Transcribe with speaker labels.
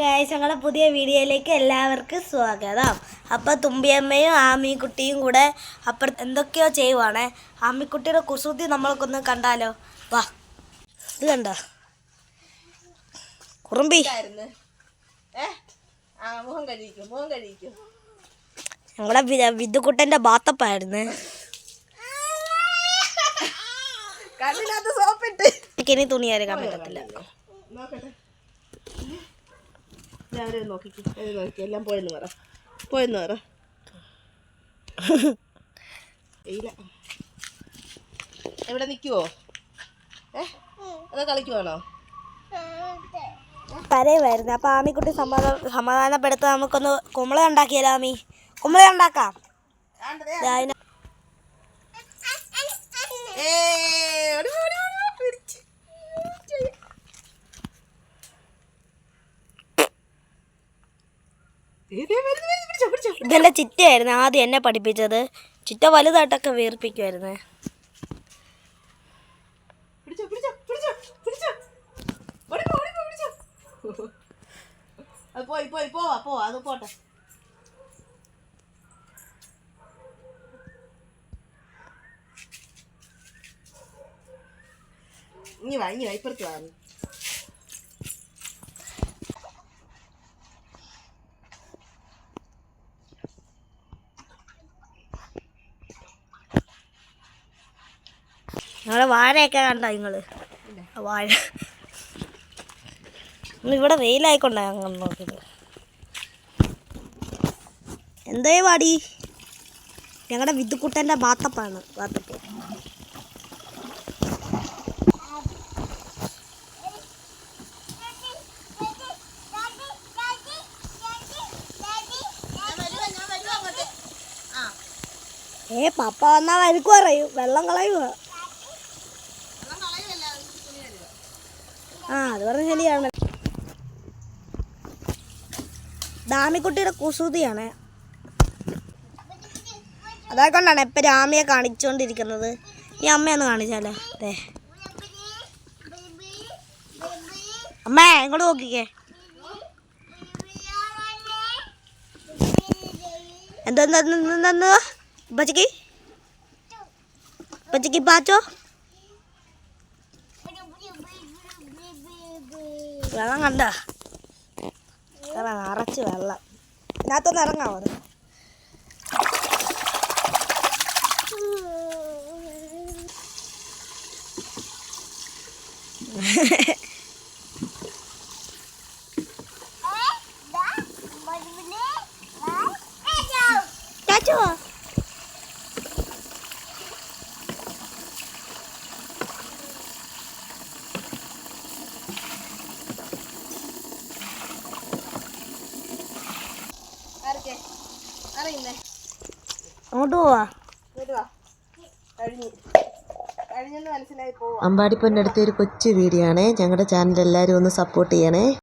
Speaker 1: Guys ഞങ്ങളുടെ പുതിയ വീഡിയോയിലേക്ക് എല്ലാവർക്കും സ്വാഗതം. അപ്പോൾ തുമ്പിയമ്മയും ആമിക്കുട്ടിയും കൂടെ അപ്പുറ എന്തൊക്കെയോ ചെയ്യുവാണേ. ആമിക്കുട്ടിയുടെ കുസൃതി നമ്മൾക്കൊന്ന് കണ്ടാലോ? വാ. ഇത് കണ്ടോ? കുറുമ്പി. ഞങ്ങളെ വിദ്യുക്കുട്ടന്റെ ബാത്തപ്പായിരുന്നു.
Speaker 2: കണ്ണിനകത്ത് സോപ്പിട്ട്.
Speaker 1: എനിക്കിനി തുണി അരക്കാൻ പറ്റത്തില്ല.
Speaker 2: നോക്കട്ടെ. അവരെ നോക്കിക്കും. അവരെ നോക്കി എല്ലാം പോയെന്ന് പറ. പോയെന്ന് പറ. ഇല്ല. എവിടെ നിൽക്കുവോ ഏ? അതോ കളിക്കുവാണോ?
Speaker 1: പറയുമായിരുന്നു അപ്പോൾ ആമിക്കുട്ടി സമാധാന സമാധാനപ്പെടുത്താൻ നമുക്കൊന്ന് കുമ്പള ഉണ്ടാക്കിയാലോ ആമി? കുമ്പള ഉണ്ടാക്കാം. ഇതെല്ലാം ചിറ്റയായിരുന്നു? ആദ്യം എന്നെ പഠിപ്പിച്ചത്. ചിറ്റ വലുതായിട്ടൊക്കെ വീർപ്പിക്കുമായിരുന്നു
Speaker 2: പോയി പോയി പോവാ പോവാ അത് പോട്ടെ. ഇനി വാ ഇനി വാ ഇപ്പുറത്ത് വാ.
Speaker 1: ഞങ്ങളെ വാഴയൊക്കെ കണ്ട നിങ്ങൾ? വാഴ. ഇവിടെ വെയിലായിക്കൊണ്ടാ ഞങ്ങൾ നോക്കിയത്. എന്തേ പാടി ഞങ്ങളുടെ വിദ്യുക്കുട്ടന്റെ ബാത്തപ്പാണ് ബാത്തപ്പ് ഏ പപ്പ വന്നാൽ വരിക്കും പറയും. വെള്ളം കളയുക ആ അത് പറഞ്ഞ ശരിയാണ്. ഡാമിക്കുട്ടിയുടെ കുസൃതിയാണ്. അതായിക്കൊണ്ടാണ് എപ്പം രാമിയെ കാണിച്ചുകൊണ്ടിരിക്കുന്നത് ഈ അമ്മയൊന്ന് കാണിച്ചാലേ? അതെ അമ്മേ ഇങ്ങോട്ട് നോക്കിക്കേ. എന്തോന്നു ബച്ചക്കി ബച്ചക്കി പാച്ചോ വെള്ളം കണ്ട നിറച്ച് വെള്ളം ഇതിനകത്തൊന്ന് ഇറങ്ങാമോ അത് ചാച്ചോ അങ്ങോട്ട് പോവാ.
Speaker 2: കഴിഞ്ഞു.
Speaker 3: അമ്പാടിപ്പന്റെ അടുത്ത ഒരു കൊച്ചു വീഡിയോ ആണേ. ഞങ്ങളുടെ ചാനൽ എല്ലാവരും ഒന്ന് സപ്പോർട്ട് ചെയ്യണേ.